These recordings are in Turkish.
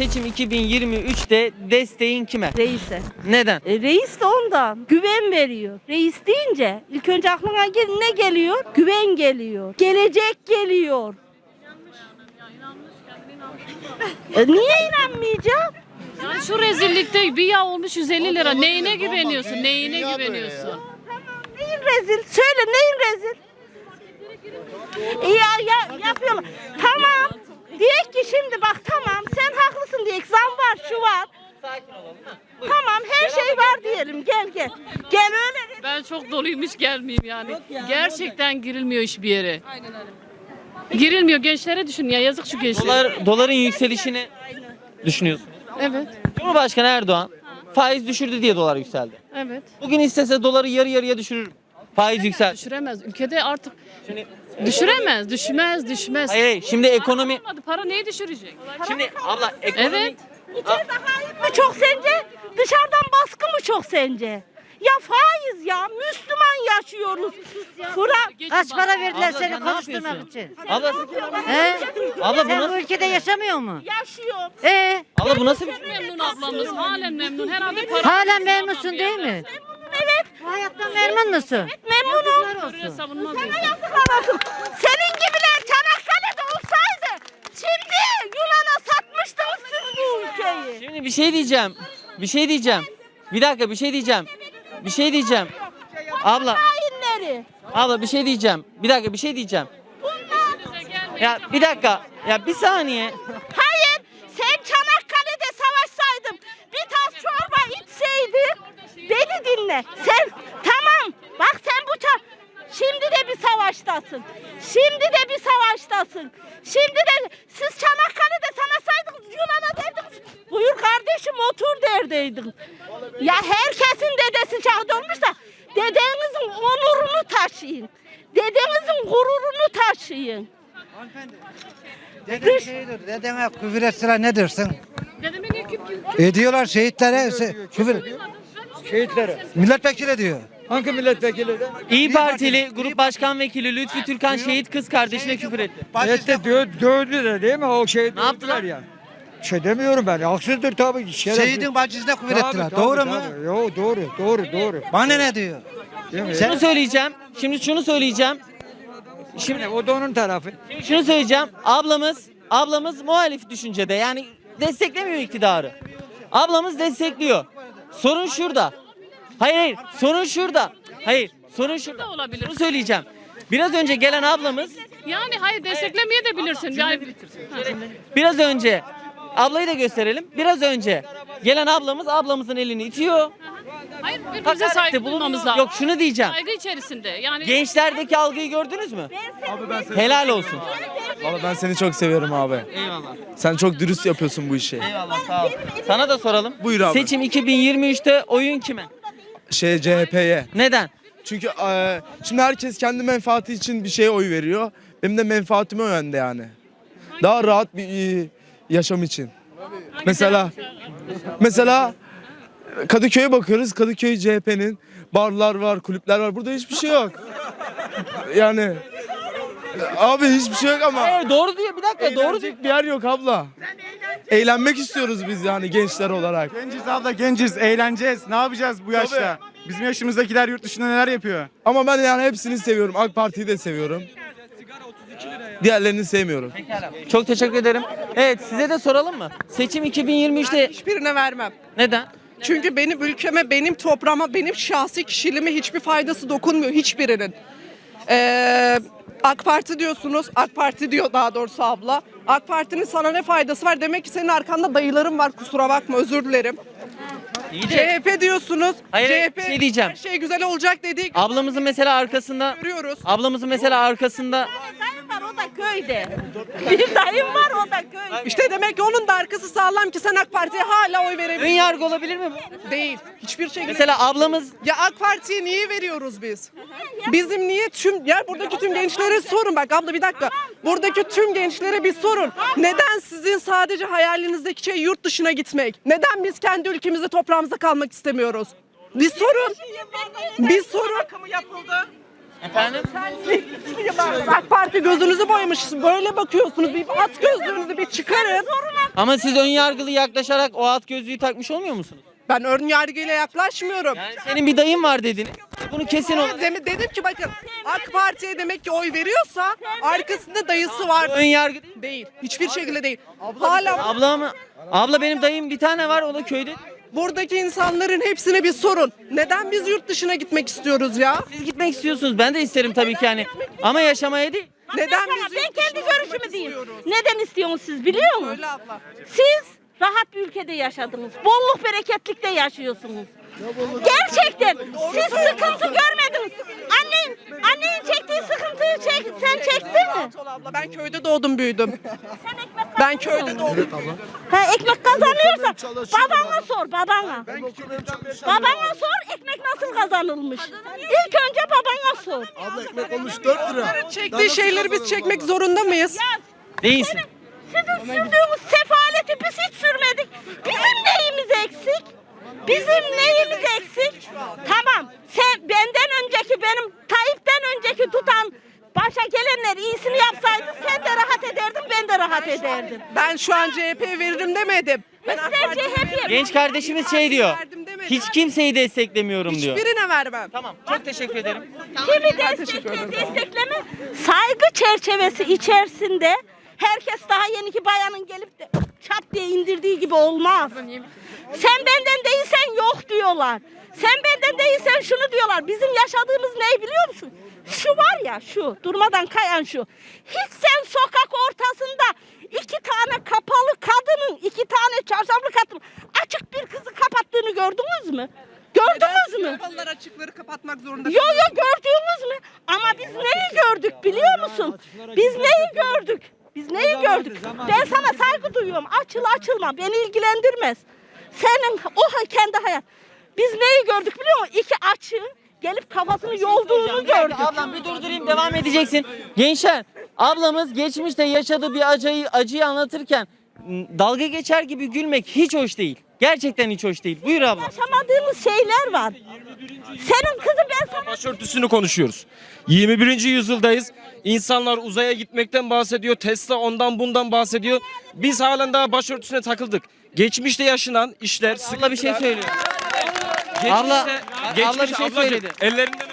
seçim 2023'te desteğin kime? Reise. Neden? E, reis de ondan. Güven veriyor. Reis deyince ilk önce aklına gel ne geliyor? Güven geliyor. Gelecek geliyor. E, niye inanmayacağım? Yani şu rezillikte bir yağ olmuş 150 lira. Neyine güveniyorsun? Neyine güveniyorsun? Neyin rezil? Söyle neyin rezil? E, ya, ya yapıyorlar. Tamam. Diyek ki şimdi bak tamam sen haklısın diyek zam var şu var. Tamam her şey var diyelim gel gel. Gel öyle de- Ben çok doluyum hiç gelmeyeyim yani. Gerçekten girilmiyor hiçbir yere. Girilmiyor. Gençlere düşün ya yazık şu gençlere. Dolar, doların yükselişini düşünüyorsunuz. Evet. Cumhurbaşkanı Erdoğan faiz düşürdü diye dolar yükseldi. Evet. Bugün istese doları yarı yarıya düşürür. Faiz yüksel. Düşüremez. Ülkede artık düşüremez. Düşmez, düşmez. Hayır, hayır şimdi ekonomi Olmadı. Para neyi düşürecek? şimdi abla ekonomi Evet. İçeride hayır mı çok sence? Dışarıdan baskı mı çok sence? Ya faiz ya Müslüman yaşıyoruz. Fıra Kaç para verdiler Abla, seni sen ne konuşturmak yapıyorsun? için? Abla, He? abla bu Sen bu nasıl ülkede yaşamıyor mu? yaşıyor. Ee, abla bu nasıl bir Memnun ablamız. Halen memnun. Herhalde para. halen memnunsun değil mi? Bu hayattan memnun musun? memnunum. Savunma Sana yazıklar olsun. Senin gibiler Çanakkale'de olsaydı şimdi Yunan'a satmıştınız siz bu ülkeyi. Şimdi bir şey diyeceğim. Bir şey diyeceğim. Bir dakika bir şey diyeceğim. Bir şey diyeceğim. Abla, Hainleri. abla bir şey diyeceğim. Bir dakika bir şey diyeceğim. Ya bir dakika. Ya bir saniye. Hayır sen Çanakkale'de savaşsaydın bir tas çorba içseydin beni dinle. Sen tamam bak sen bu ça- Şimdi de bir savaştasın. Şimdi de bir savaştasın. Şimdi de siz Çanakkale'de sanasaydınız Yunan'a derdiniz. Buyur kardeşim otur derdeydin. Ya herkesin dedesi şahit olmuş da dedenizin onurunu taşıyın. Dedenizin gururunu taşıyın. Deden şeydir, dedene küfür etseler ne dersin? Dedemin ilk ilk Ediyorlar şehitlere, küfür. Şehitlere. Milletvekili diyor. Hangi milletvekili de? İyi Partili Grup Başkan Vekili Lütfi Türkan şehit kız kardeşine küfür etti. Ette dö dövdü de değil mi o şehit? Ne yaptılar? Ya. Şey demiyorum ben. Haksızdır tabii. Şerefsiz. Şehidin bacısına küfür Tabii, ettiler. tabii, doğru mu? tabii. Yo doğru, doğru, doğru. Bana ne diyor? Değil mi? Şunu söyleyeceğim. Şimdi şunu söyleyeceğim. Şimdi o da onun tarafı. Şimdi şunu söyleyeceğim. Ablamız ablamız muhalif düşüncede. Yani desteklemiyor iktidarı. Ablamız destekliyor. Sorun şurada. Hayır hayır. Sorun şurada. Hayır. Sorun şurada. da olabilir. Şunu söyleyeceğim. Biraz önce gelen ablamız Yani hayır desteklemeye de bilirsin. Yani, biraz önce ablayı da gösterelim. Biraz önce gelen ablamız ablamızın elini itiyor. Hayır birbirimize Hakarette saygı bulunuyor. bulmamız lazım. Yok şunu diyeceğim. Saygı içerisinde. Yani Gençlerdeki algıyı gördünüz mü? Helal olsun. Valla ben seni çok seviyorum abi. Eyvallah. Sen çok dürüst yapıyorsun bu işi. Eyvallah sağ ol. Sana da soralım. Buyur abi. Seçim 2023'te oyun kime? Şey CHP'ye. Neden? Çünkü eee, şimdi herkes kendi menfaati için bir şeye oy veriyor. Benim de menfaatim o yönde yani. Daha rahat bir e, yaşam için. Mesela mesela Kadıköy'e bakıyoruz. Kadıköy CHP'nin barlar var, kulüpler var. Burada hiçbir şey yok. Yani abi hiçbir şey yok ama. Hayır doğru diyor bir dakika doğru diyor. Eğlenecek bir yer yok abla. Eğlenmek istiyoruz biz yani gençler olarak. Genciz abla genciz eğleneceğiz. Ne yapacağız bu yaşta? Bizim yaşımızdakiler yurt dışında neler yapıyor? Ama ben yani hepsini seviyorum. AK Parti'yi de seviyorum. Diğerlerini sevmiyorum. Çok teşekkür ederim. Evet size de soralım mı? Seçim 2023'te Hiçbirine vermem. neden? Çünkü benim ülkeme, benim toprağıma, benim şahsi kişiliğime hiçbir faydası dokunmuyor hiçbirinin. Ee, AK Parti diyorsunuz, AK Parti diyor daha doğrusu abla. AK Parti'nin sana ne faydası var? Demek ki senin arkanda dayılarım var kusura bakma özür dilerim. İyi de CHP diyorsunuz. Hayır, hayır, CHP bir şey diyeceğim. her şey güzel olacak dedik. ablamızın mesela arkasında Görüyoruz. ablamızın mesela arkasında Dayım var o da köyde. Bir dayım var o da köyde. İşte demek ki onun da arkası sağlam ki sen AK Parti'ye hala oy ön verebilirsin. yargı olabilir mi bu? Değil. Hiçbir şekilde. Mesela ablamız Ya AK Parti'ye niye veriyoruz biz? Bizim niye tüm ya buradaki tüm gençlere sorun bak abla bir dakika. Buradaki tüm gençlere bir sorun. Neden sizin sadece hayalinizdeki şey yurt dışına gitmek? Neden biz kendi ülkemizde toprağımızda kalmak istemiyoruz? Bir sorun. Bir sorun. Efendim? AK Parti gözünüzü boyamış. Böyle bakıyorsunuz. Bir at gözlüğünüzü bir çıkarın. Ama siz ön yargılı yaklaşarak o at gözlüğü takmış olmuyor musunuz? Ben ön yargıyla yaklaşmıyorum. Yani senin bir dayın var dedin. Bunu kesin Ben olarak dem- dedim ki bakın AK Parti'ye demek ki oy veriyorsa arkasında dayısı var. ön yargı değil. Değil. Hiçbir şekilde değil. Hala Abla mı? Abla benim dayım bir tane var o da köyde. Buradaki insanların hepsine bir sorun. Neden biz yurt dışına gitmek istiyoruz ya? Siz gitmek istiyorsunuz. Ben de isterim tabii ki yani. Ama yaşamaya değil. Neden Mesela biz ben yurt kendi görüşümü diyeyim. istiyoruz? Neden istiyorsunuz siz biliyor musunuz? Söyle abla. Siz rahat bir ülkede yaşadınız. Bolluk bereketlikte yaşıyorsunuz. Gerçekten siz sıkıntı görmediniz. Annen, annenin çektiği sıkıntıyı çek, sen çektin mi? Abla. Ben köyde doğdum büyüdüm. Ben köyde doğdum büyüdüm. Ha, ekmek kazanıyorsa babana sor babana. Babana sor ekmek nasıl kazanılmış. İlk önce babana sor. Onların çektiği şeyleri biz çekmek zorunda mıyız? Değilsin. Sizin sürdüğünüz sefaleti biz hiç sürmedik. Bizim neyimiz eksik? Bizim neyimiz eksik? Tamam. Sen benden önceki benim Tayyip'ten önceki tutan başa gelenler iyisini yapsaydı sen de rahat ederdin ben de rahat ederdim. Ben şu an CHP'ye veririm demedim. Ben AK Parti'ye CHP 'ye veririm. Genç kardeşimiz şey diyor. Verdim demedim. Hiç kimseyi desteklemiyorum diyor. Hiçbirine vermem. Tamam. Çok teşekkür ederim. Kimi destekle, destekleme saygı çerçevesi içerisinde herkes daha yeni ki bayanın gelip de çat diye indirdiği gibi olmaz. Sen benden değilsen yok diyorlar. Sen benden değilsen şunu diyorlar. Bizim yaşadığımız ne biliyor musun? Şu var ya şu durmadan kayan şu. Hiç sen sokak ortasında iki tane kapalı kadının iki tane çarşaflı kadının açık bir kızı kapattığını gördünüz mü? Gördünüz mü? Kapalılar açıkları kapatmak zorunda. Yo yo gördüğümüz mü? Ama biz neyi gördük biliyor musun? Biz neyi gördük? Biz neyi gördük? Ben sana saygı duyuyorum. Açıl açılma beni ilgilendirmez. Senin o kendi hayat. Biz neyi gördük biliyor musun? İki açı gelip kafasını yolduğunu gördük. Ablam bir durdurayım devam edeceksin. Gençler ablamız geçmişte yaşadığı bir acıyı, acıyı anlatırken dalga geçer gibi gülmek hiç hoş değil. Gerçekten hiç hoş değil. Buyur abla. Yaşamadığımız şeyler var. Senin kızı ben sana başörtüsünü konuşuyoruz. 21. yüzyıldayız. İnsanlar uzaya gitmekten bahsediyor. Tesla ondan bundan bahsediyor. Biz halen daha başörtüsüne takıldık. Geçmişte yaşanan işler, Abla bir şey söylüyor. Geçmişte- Abla- geçmiş, abla bir şey ablacığım, söyledi. Ellerinden.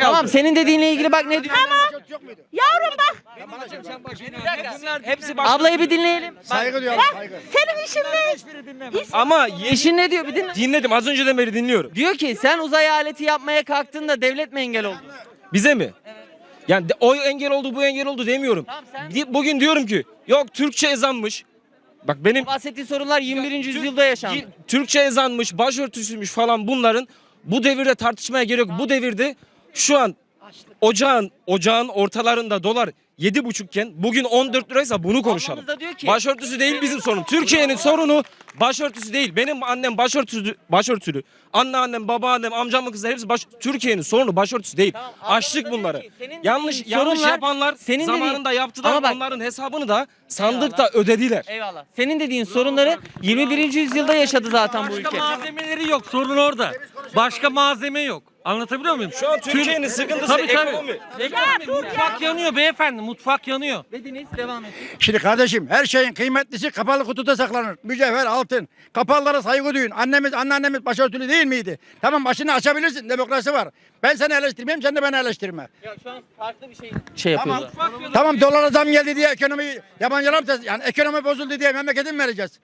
Tamam senin dediğinle ilgili bak ne diyor. Yavrum bak. Hepsi baş... Ablayı bir dinleyelim. Saygı duyuyorum. Bak senin işin ne? İş- Ama ye- Eşin ne diyor bir dinle. dinledim az önceden beri dinliyorum. Diyor ki sen uzay aleti yapmaya kalktığında devlet mi engel oldu? Bize mi? Yani de- o engel oldu bu engel oldu demiyorum. Tamam, Di- Bugün diyorum ki yok Türkçe ezanmış. Bak benim Bahsettiği sorunlar 21. yüzyılda yaşandı. Türkçe ezanmış, başörtüsüymüş falan bunların bu devirde tartışmaya gerek yok. Bu devirde şu an ocağın ocağın ortalarında dolar yedi buçukken bugün 14 liraysa bunu konuşalım. Ablamız da diyor ki- Başörtüsü değil bizim sorun. Türkiye'nin sorunu başörtüsü değil. Benim annem başörtüsü, başörtülü. Anneannem, babaannem, amcamın kızı hepsi baş, Türkiye'nin sorunu başörtüsü değil. Tamam, ablamız diyor bunları. ki, senin yanlış dediğin yanlış sorunlar- yapanlar senin dediğin- zamanında yaptılar. Ama bak- onların hesabını da sandıkta ödediler. Eyvallah. Senin dediğin sorunları 21. yüzyılda yaşadı zaten bu ülke. malzemeleri yok. Sorun orada. Başka malzeme yok. Anlatabiliyor muyum? Şu an Türkiye'nin sıkıntısı Tabii tabii. ekonomi. Ekonomi. Mutfak yanıyor beyefendi. Mutfak yanıyor. Dediniz devam et. Şimdi kardeşim her şeyin kıymetlisi kapalı kutuda saklanır. Mücevher, altın. Kapalılara saygı duyun. Annemiz, anneannemiz başörtülü değil miydi? Tamam başını açabilirsin. Demokrasi var. Ben seni eleştirmeyeyim, sen de beni eleştirme. Ya şu an farklı bir şey şey yapıyorlar. Tamam dolara zam geldi diye ekonomi yabancılar yani ekonomi bozuldu diye memleketi mi vereceğiz?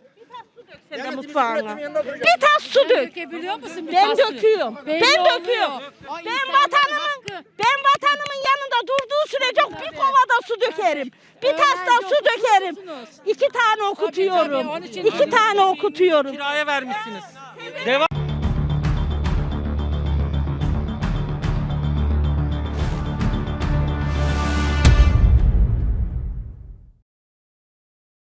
Sen de mutfağına. Bir tas su dök. Dökebiliyor musun? bir Ben tas döküyorum. Belli Ben oluyor. döküyorum. Ay, Ben insanların vatanımın hakkı. ben vatanımın yanında durduğu sürece bir kovada su dökerim. Bir tas da Öğrenci su dökerim. İki tane okutuyorum. tabii, onun için- İki tane okutuyorum. Kiraya vermişsiniz. Devam.